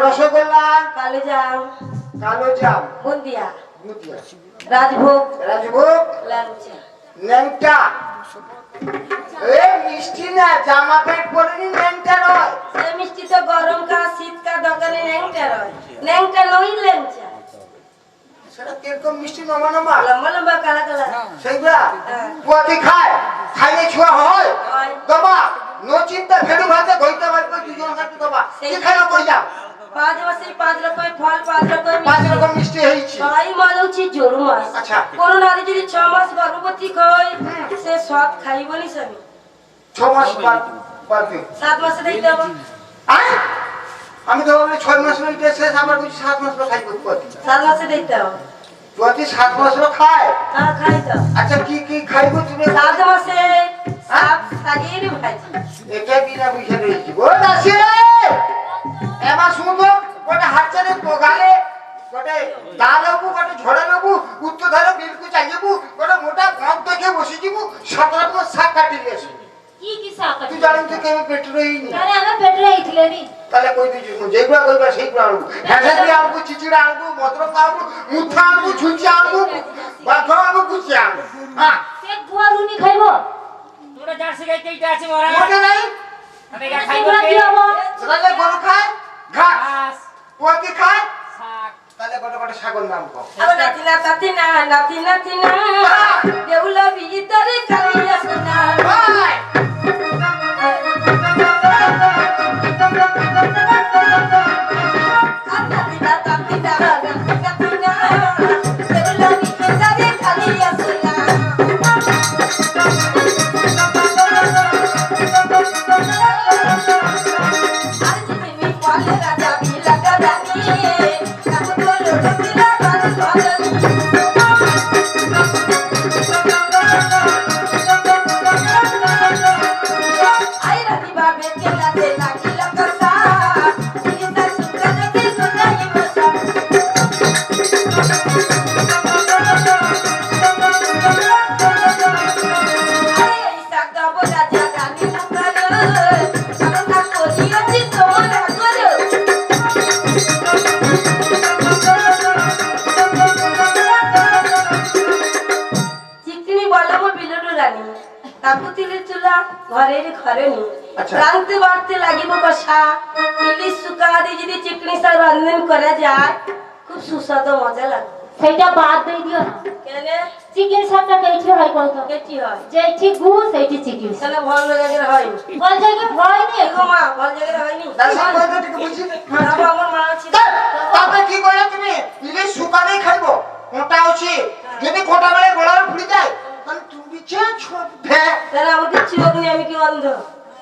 কালো জাম কালো জাম বুন্দিয়া। বুঝিয়া রাজভোগ রাজভোগ ল্যাংচা। এ মিষ্টি না জামা প্যান্ট পরেনি ন্যাংটা নয়। সে মিষ্টি তো গরম কা শীত কা দোকানে ন্যাংটা রয় ন্যাংটা নই ল্যাংচা। সেটা কীরকম মিষ্টি লম্বা লম্বা? কালা কালা। সেইগুলা হ্যাঁ। পুয়াতি খায় খাইলে ছুয়া হয়। দবা নো চিন্তা ফেরু ভাতে গইতে পারবে দুজন হাতে দবা। কি সেই- খাইলো কই যা পাঁচ মাসে পাঁচ রকমের ফল পাঁচ রকমের পাঁচ। রকম মিষ্টি মাস হচ্ছে জোর মাস আচ্ছা। কোন নারী যদি ছ মাস গর্ভবতী হয় সে সব খাইবনি স্বামী ছ মাস সাত মাসে হবে আমি তো ছয় মাস হইতে শেষ আমার বুঝি সাত মাস পর খাইব পুয়াতি সাত মাসে দেখতে হবে পুয়াতি সাত মাস পর খায় হ্যাঁ খাই তো আচ্ছা কি কি খাইব তুমি সাত মাসে ভাজি এটা বিনা বুঝে রয়েছি রে এমা শুনব গোটে হাতচারে পগালে গোটে দা নেবু গোটে ঝড়ে নেবু উত্তর ধারে বিলকু চাইবু গোটে মোটা গদ দেখে বসে যাবু সাত রকম শাক কাটি আসি কি কি শাক তুই জানিস তো কেমন পেট রইনি আরে আমার পেটে এইছিলে নি। তাহলে কই দিছি যেগুলো কইবা সেইগুলো আনব। হ্যাঁ আনব চিচিড়া আনব মদ্রক আনব মুঠা আনব ঝুঁচি আনব বাঘ আনব কুচি আনব। হ্যাঁ। সে গুয়া রুনি খাইব? তোরা জার্সি গাইতে এইটা আছে মরা মনে নাই? আমি খাইব কি? হব? তাহলে গরু খায়? ঘাস। পোয়াতি খায়? শাক। তাহলে গোটে গোটে শাকর নাম কম আবার নাতি না তাতি না নাতি নাতি না দেউল ভিতরে কালি আসে না ভাই সুস্বাদু মজা লাগে। সেইটা বাদ দিয়ে দিও না। কেন? চিকেন শাকটা কেইছে হয় কত কেটি হয়। যেইটি গু সেইটি চিকেন তাহলে ভালো জায়গায় হয়নি বল জায়গা ভয় নেই দেখো মা ভালো জায়গায় হয়নি। দাসি কইতে ঠিক বুঝি আমার মা আছে। তাতে কি কইলে তুমি? শুকানেই খাইব। কোটা আছে যদি কোটা গলার ফুলি যায় তাহলে তুমি চে ছোট ভে তাহলে আমাকে নিয়ে আমি কি অন্ধ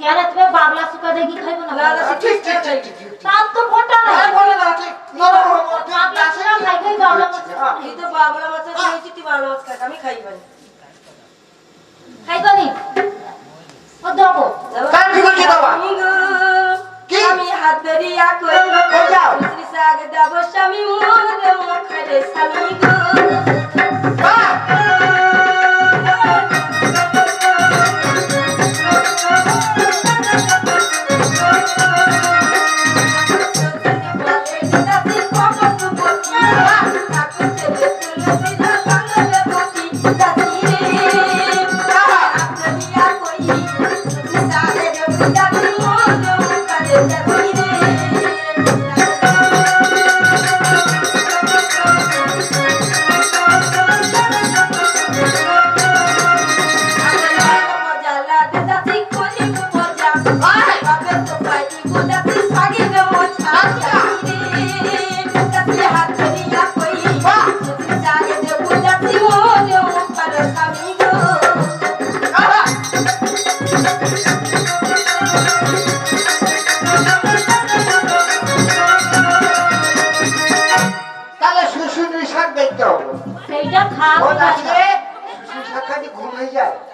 কেন তুমি বাবলা সুকা দেখি খাইব না না, ঠিক ঠিক ঠিক ঠিক ঠিক তার তো কোটা নাই আরে না ঠিক নরম হব বাবলা সুকা খাইবে বাবলা মাছ হ্যাঁ। এই তো বাবলা মাছ দিয়েছি তুই বাবলা মাছ খাই আমি খাইব নি ও কি? হাত ধরিয়া কইব কই যাও? মিশ্রি শাক দেব স্বামী মোর মুখরে স্বামী গো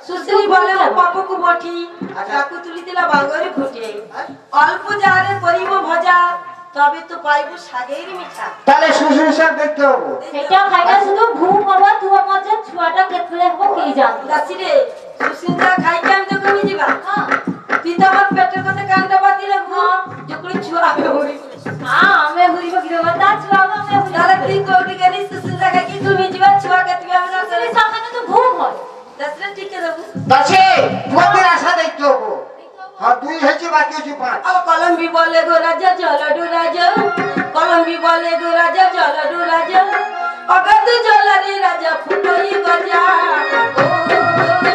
সুশ্রী বলে পাপকু বটি তাকু তুলিতিলা বাঙ্গরে ঘুটে। অল্প জারে করিব ভজা তবে তো পাইব সাগের মিঠা। তাহলে শ্বশুর শাক দেখতে হবে। সেটা খাইলে শুধু ঘু পাবা তুই আমার যে ছুয়াটা কেতলে হবে কে জানে। দাসি রে শ্বশুর শাক খাই কি আমি তো দিবা? হ্যাঁ। তুই তো আমার পেটের কথা কান্দা বাতি লাগবো হ্যাঁ। যখন ছুয়া আমি হরি হ্যাঁ আমি তা ছুয়া আমি হরি তাহলে তুই কোটি কি তুমি ছুয়া তো হয়। দশে তোমাদের আশা দেখতে হব। আর দুই হয়েছে বাকি হয়েছে পাঁচ। ও কলম্বি বলে গো রাজা চলো ডু রাজা। কলম্বি বলে গো রাজা চলো ডু রাজা। অগাধ জলারে রাজা ফুটই গজা ও।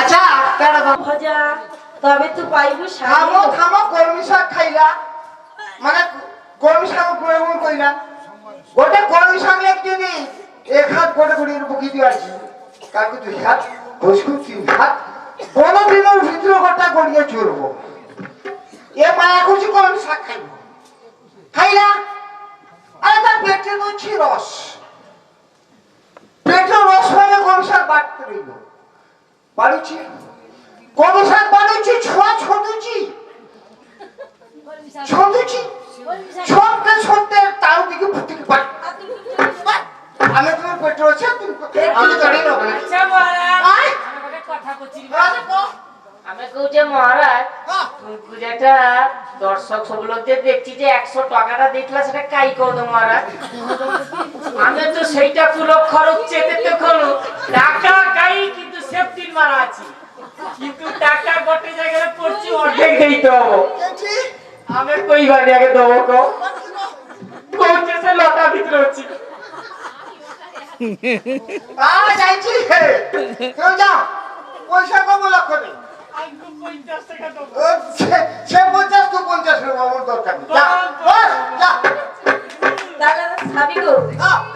আচ্ছা ভজা তবে তো পাইবু থামো থামো কলমি শাক খাইলা। মানে কলমি শাক প্রয়োগ কইলা গোটে কলমি শাক একদিনই এক হাত গোটে গোটে বুকি দিয়ে আসছি। কালকে দুই হাত বসকু তিন হাত। কোনো দিনের ভিতরে গোটা গড়িয়ে চলবো এ মায়া খুশি কলমি শাক খাইব। খাইলা? আরে তার পেটে নচ্ছি রস পেটো রসমালে কনসার বাড়তে রইল? বাড়ুচি কনসার বাড়ুচি ছোয়া ছোটুচি ছোটুচি ছোটতে ছোটতে তার দিকে ফুটে বাড় আমি তোমার পেটো আছে আমি জানি না। আচ্ছা মহারাজ। কথা আচ্ছা, মহারাজ হ্যাঁ। পূজাটা দর্শক সব যে দেখছি যে একশো টাকাটা দেখলা সেটা কাই করতো মহারাজ? আমি তো সেইটা পুরো খরচ চেতে তো করো টাকা কিন্তু সেফটি মারা আছে। কিন্তু টাকা গোটে জায়গায় পড়ছি অর্ধেক দিতে হব আমি আগে দেবো কো সে লটা ভিতরে আ, যাইছি কেউ পয়সা কম লক্ষ্য নেই পঞ্চাশ টাকা দেবো ও, সে পঞ্চাশ তো পঞ্চাশের বাবুর দরকার নেই।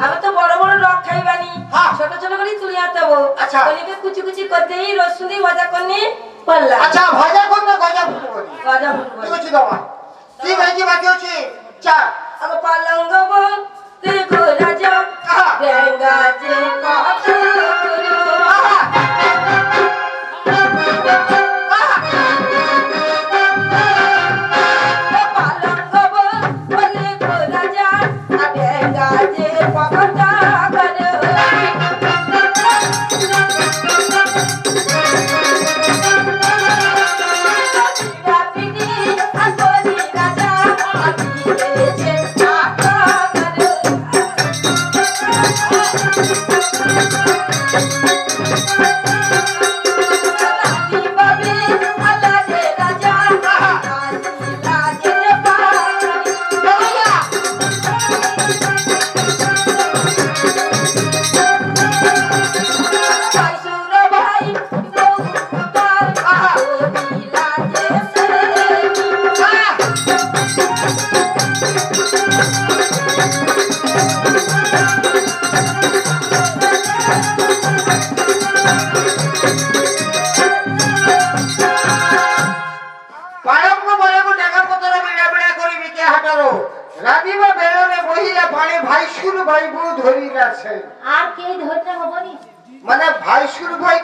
আমি তো বড় বড় রক খাইবানি। ছোট ছোট করে তুলে আতাব আচ্ছা। কুচি কুচি করতে রসুন ভাজা করনি পাল্লা আচ্ছা ভাজা করবে গজা ফুটো করি গজা ফুটো করি কিছু দাও কি ভাজি বাকি হচ্ছে? চা। আমি পালঙ্গ তে রাজা। গঙ্গা যে কথা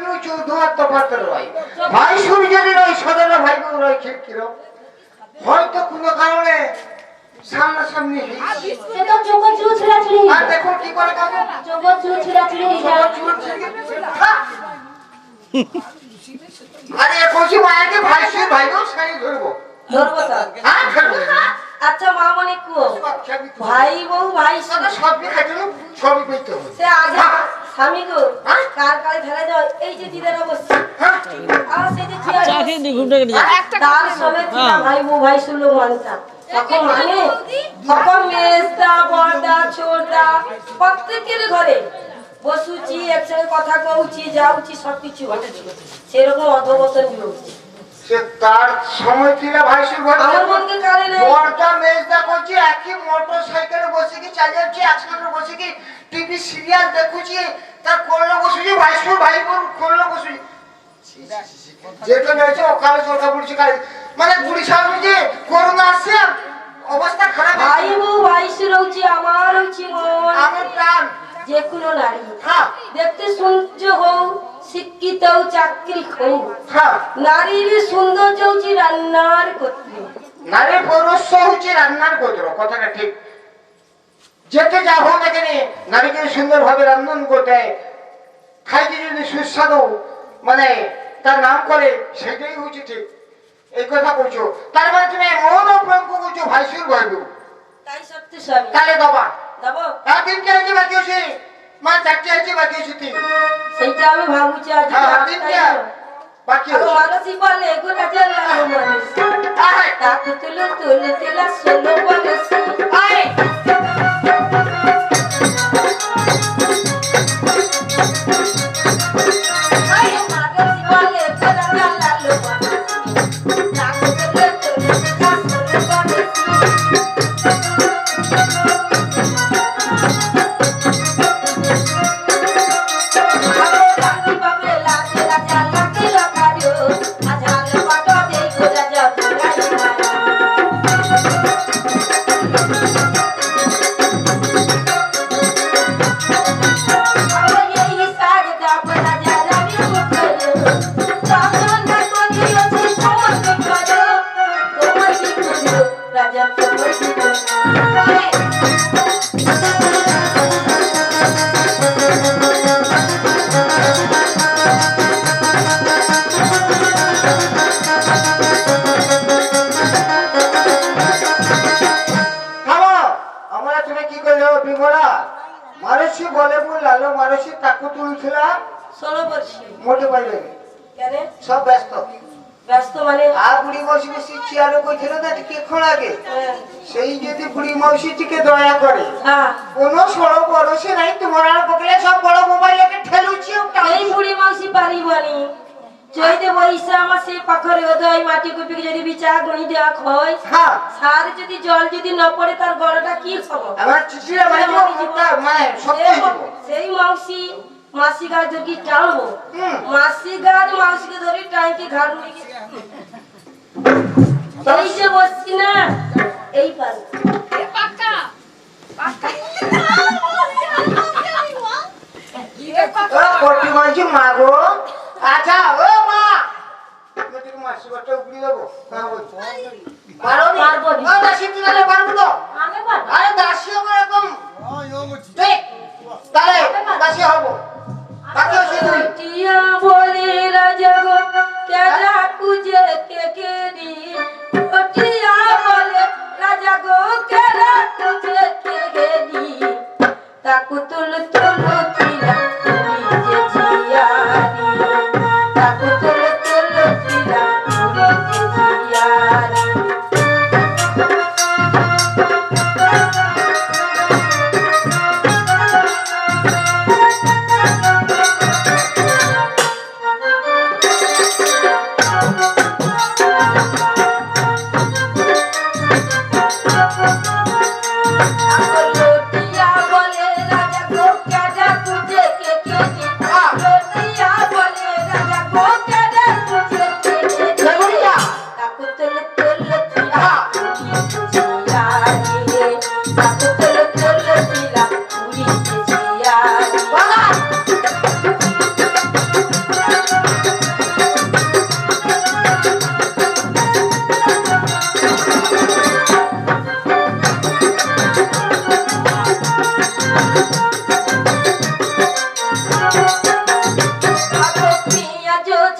ভাই কেউ চৌধুয়ার তফাতের ভাই। ভাইসুর যদি রয় সদর ভাই রয় কিরম। হয়তো কোনো কারণে সামনাসামনি হয়েছে। চোখ চুল ছিঁড়াছিঁড়ি। আর দেখো কি করে কাকু? চোখ চুল ছিঁড়াছিঁড়ি হয়ে। আরে মায়াকে ভাই ধরবো। ধরবো হ্যাঁ ধরবো। আচ্ছা মনে কো ভাই ভাই বউ ভাই সাদা সবই খাইতে সবই হবে। সে আগে স্বামী গো কার কালে ফেলে দাও এই যে দিদারা বসছে হ্যাঁ। আর সেই যে চেয়ার চাকে নি ঘুমটা কেটে যায় তার সবে ভাই বউ ভাই শুনলো মানতাম তখন মানে তখন মেজদা বড়দা ছোটদা প্রত্যেকের ঘরে বসুচি একসঙ্গে কথা কৌছি যাউছি সবকিছু সেরকম অধবতন হচ্ছে সে তার সময় ছিল বড়টা মেজদা করছি একই মোটর সাইকেলে বসে কি চালিয়ে যাচ্ছি? একসাথে বসে কি টিভি সিরিয়াল দেখুছি তার করলে বসেছি ভাইসুর ভাই বোন করলে বসেছি যেটা রয়েছে ওখানে চলকা পড়ছি কাল মানে পুলিশ সামনে যে করোনা আসছে অবস্থা খারাপ ভাই বউ ভাই রয়েছে আমার মন আমার প্রাণ। যে কোনো নারী। হ্যাঁ। দেখতে সূর্য হও শিক্ষিত চাকরি হও হ্যাঁ। নারীর সৌন্দর্য হচ্ছে রান্নার করতে নারী পৌরস্য হচ্ছে রান্নার গোত্র কথাটা ঠিক। যেতে যাব না কেন? নারীকে সুন্দরভাবে রান্ধন করতে। খাইতে যদি সুস্বাদু মানে তার নাম করে সেটাই হচ্ছে ঠিক। এই কথা বলছো। তার মানে তুমি এমন অপ্রাঙ্ক করছ ভাইসুর ভাইবু তাই সত্যি স্বামী। তাহলে দেবো। তিনটে হয়েছে বাকি মানে চারটে বাকি তিন। সেইটা আমি ভাবুছি আজ হ্যাঁ তিনটে বাকি হচ্ছে মানুষই বলে জেলা মানুষ। আয়, তাকে তুলে তুলে তেলা ষোলো বলেছি আয়। পাইলে কেন? সব ব্যস্ত। ব্যস্ত মানে? আর বুড়ি মাসি বসি চেয়ারে কইছিল না টিকে খোঁড়াকে হ্যাঁ, সেই যদি বুড়ি দয়া করে হ্যাঁ। কোন সড়ো বড়সে নাই তোমার আর পকলে সব বড় মোবাইলকে ঠেলুছি এই বুড়ি মাউসি পারিবনি চৈতে বৈশা আমার সেই পাখরে ওদয় মাটি কুপিকে যদি বিচা গণি দেওয়া হয়। সার যদি জল যদি না পড়ে তার গড়টা কি খবর আমার মানে মানে সব মাউসি মাসি গাছ ধরি টানবো। মাসি গাছ মাউসিকে ধরি টাইকে ঘাট মুড়ি এই যে বসছি না এই কোটি বলছি মা গো। আচ্ছা ও মা। মাসি বাচ্চা দেবো। হ্যাঁ বলছি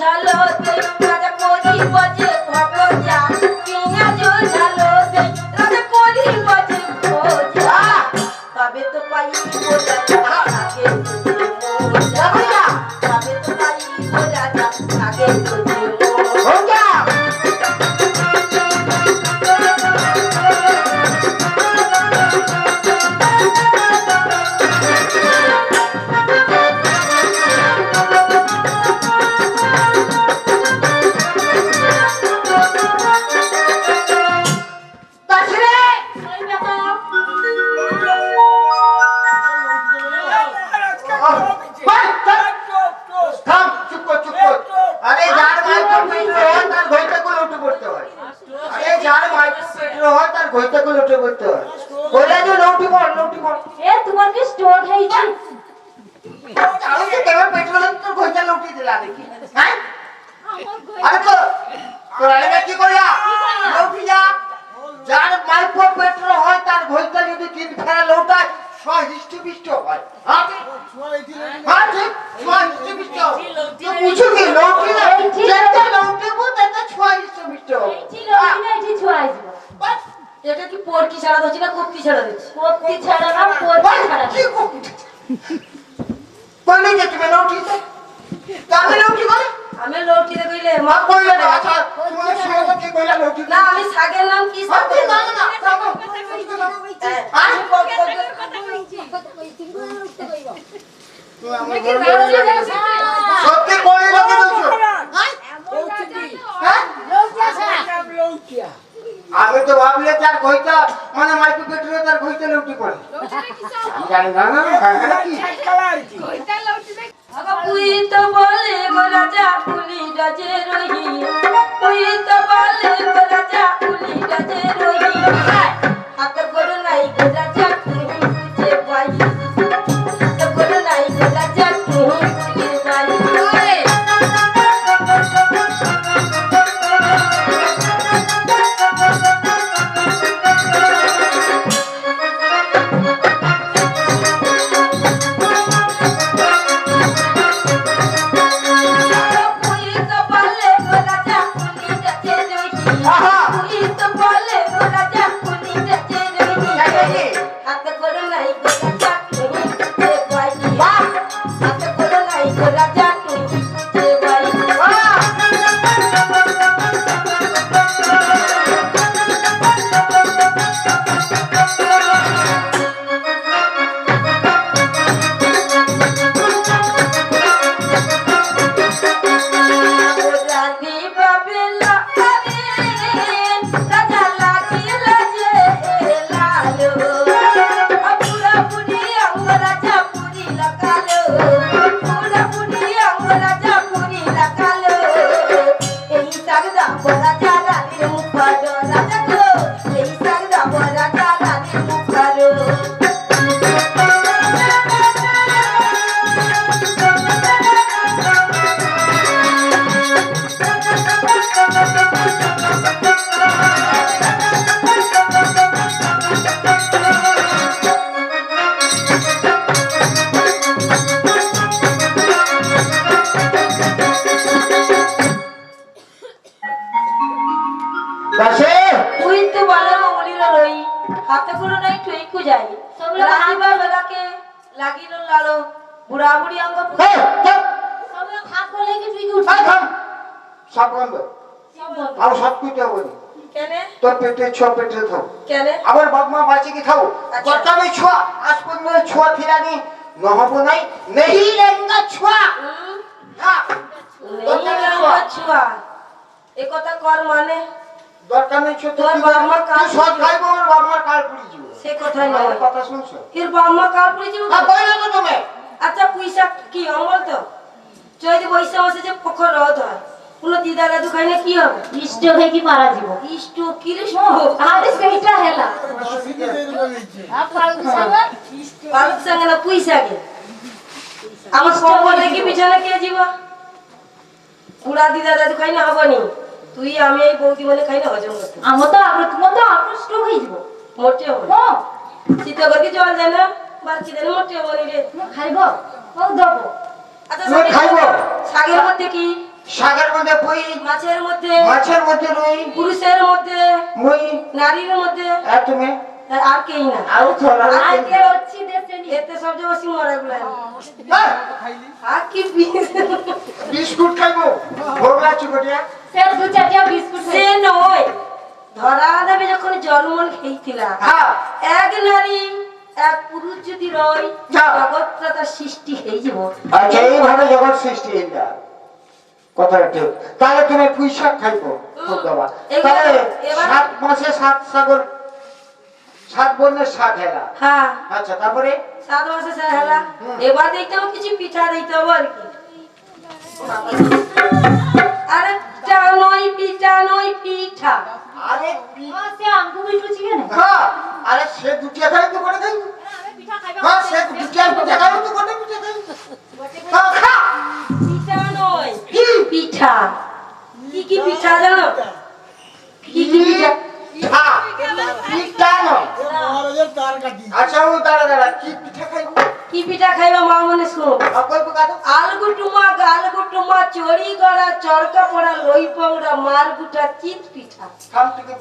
चलो तुम मजा को दी बजे করে আমি কইলে মা কইলে না আচ্ছা তুমি শুনো কি কইলা লৌটি না আমি নাম কি না না থামো। হ্যাঁ, হ্যাঁ? ক- ক- সত্যি হ্যাঁ তো ভাবলে তার ঘইটা মানে মাইক্রো পেট্রোল তার ঘইটা লৌটি করে আমি জানি না কি পুই তো বলে গো রাজা পুলি রাজে রহি। পুই তো বলে গো রাজা পুলি রাজে রহি। হাত করো নাই গো রাজা হাতে গুলো নাই ঠুইকু যাই। রাজিবা বেলাকে লাগিল লালো বুড়া বুড়ি অঙ্গ চুপ! সব হাত করলে কি তুই কি এই, উঠবি থাম। সব বন্ধ। আর সব কুইতে বলি। কেনে? তোর পেটে ছ পেটে থাও কেনে? আবার বাপ মা বাঁচে কি খাও আচ্ছা। বর্তমানে ছোয়া আজ পর্যন্ত ছোয়া ফিরানি নহব নাই। নেহি লেঙ্গা ছোয়া। হ্যাঁ। নেই লাঙ্গা ছুয়া। এ কথা কর মানে? দরকার নেই তোর বাপ মা কাল তুই সৎ খাইবো আমার বাপ মার কাল পুড়ি যাব সে কথাই নয়। কথা শুনছো? এর বাম্মা কাল পড়ে যাব কইলে তো তুমি। আচ্ছা পয়সা কি অমল তো? যে হয়? কোনো দিদা দাদু খাইলে কি হবে? ইষ্ট হয়ে কি মারা যাব? ইষ্ট কি রে? স্টোক? আরে সেইটা হেলা। বালক সঙ্গে না পয়সা আমার সম্পদ দেখি পিছনে কে যাব বুড়া দিদা দাদু খাই না হবনি। তুই আমি এই বৌদি মানে খাই না হজম করতে। আমার তো আমরা তোমার তো আমরা স্ট্রোক হয়ে যাব। মোটে হবনি শীতে করকে জল দেয় না বালকি দেয় না মোটে হবনি রে। খাইব ও দেবো। আচ্ছা খাইবো? শাকের মধ্যে কি? সাগর মধ্যে বই মাছের মধ্যে মাছের মধ্যে রই পুরুষের মধ্যে মই নারীর মধ্যে আর তুমি? আর কেই না। আরও ধরা আজকে হচ্ছি দেশে নিয়ে এতে সবচেয়ে বেশি মরে গুলো। হ্যাঁ, আর কি বিস্কুট খাইবো। ভোগ সে দু চারটা বিস্কুট সে নয়। ধরা দেবে যখন জন্মন খেয়েছিলা। এক নারী এক পুরুষ যদি রয় জগৎটা তার সৃষ্টি হয়ে যাব। আচ্ছা এইভাবে জগৎ সৃষ্টি হইলা কথাটা ঠিক তাহলে তুমি পুঁই শাক খাইবো তাহলে সাত মাসে সাত সাগর সাত বন্যের সাত হেলা। হ্যাঁ। আচ্ছা তারপরে? সাত মাসে সে হেলা। এবার দেখতে হবে কিছু পিঠা দিতে হবে আর কি। আরে নয় পিঠা নয় পিঠা। আরে পি- সে আঙ্গু বিটুছি কেন হ্যাঁ আরে সে দুটিয়া খাই তো করে খাই হ্যাঁ সে দুটিয়া পিঠা খাই তো করে পিঠা খাই হ্যাঁ, পিঠা নয় পিঠা। কি কি পিঠা জানো? কি কি পিঠা? পিঠা। পিঠা নয়। আচ্ছা ও দাঁড়া দাঁড়া কি পিঠা খাইবো? কি পিঠা খাইবা মা মনে শুনো? আলগু টুমা গালগু টুমা চড়ি গড়া চরকা পড়া লই পংড়া মার গুটা চিত পিঠা।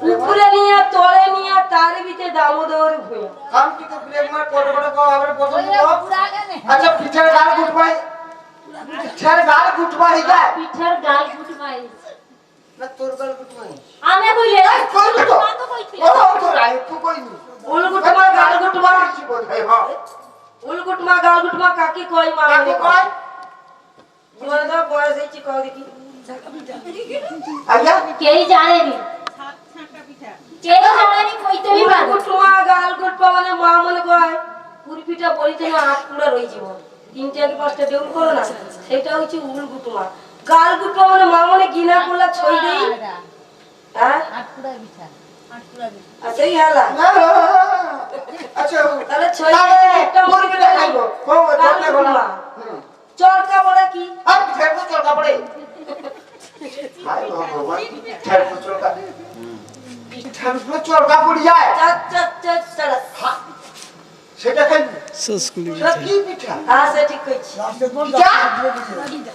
উপরে নিয়া তলে নিয়া তার ভিতরে দামোদর ভুঁয়া। খাম থেকে প্রেম। মার কত বড় কো আবার প্রথম আচ্ছা পিঠার গাল গুটবাই পিঠার গাল গুটবাই যায় পিঠার গাল গুট মাই না তোর গাল গুটবাই আমি কইলে এই কইলু তো ও তো রাই তো কইনি উলগু টুমা গালগু টুমা কি বল ভাই হ্যাঁ উলগু টুমা গালগু টুমা কাকে কই মা কাকে কয়? জীবনে তো বয়স হয়েছে কও দেখি। আইয়া কেই জানেনি? কেই জানেনি কইতেই উলগু পারব টুমা গালগু টুমা মানে মা মনে কয় পুরি পিঠা বলিতে না আট পুরা রই জীবন তিনটে কি পাঁচটা দেউল করো না সেটা হচ্ছে উলগু টুমা গালগু টুমা মানে মা মনে গিনা করলা ছই দেই। হ্যাঁ? আচ্ছা হেলা আচ্ছা তাহলে ছয় একটা মুরগি বলা চরকা বড়া কি? আর হাই ভগবান যায়। হ্যাঁ, সেটা খাই সস্কুলি সেটা কি পিঠা হ্যাঁ সে ঠিক কইছি। পিঠা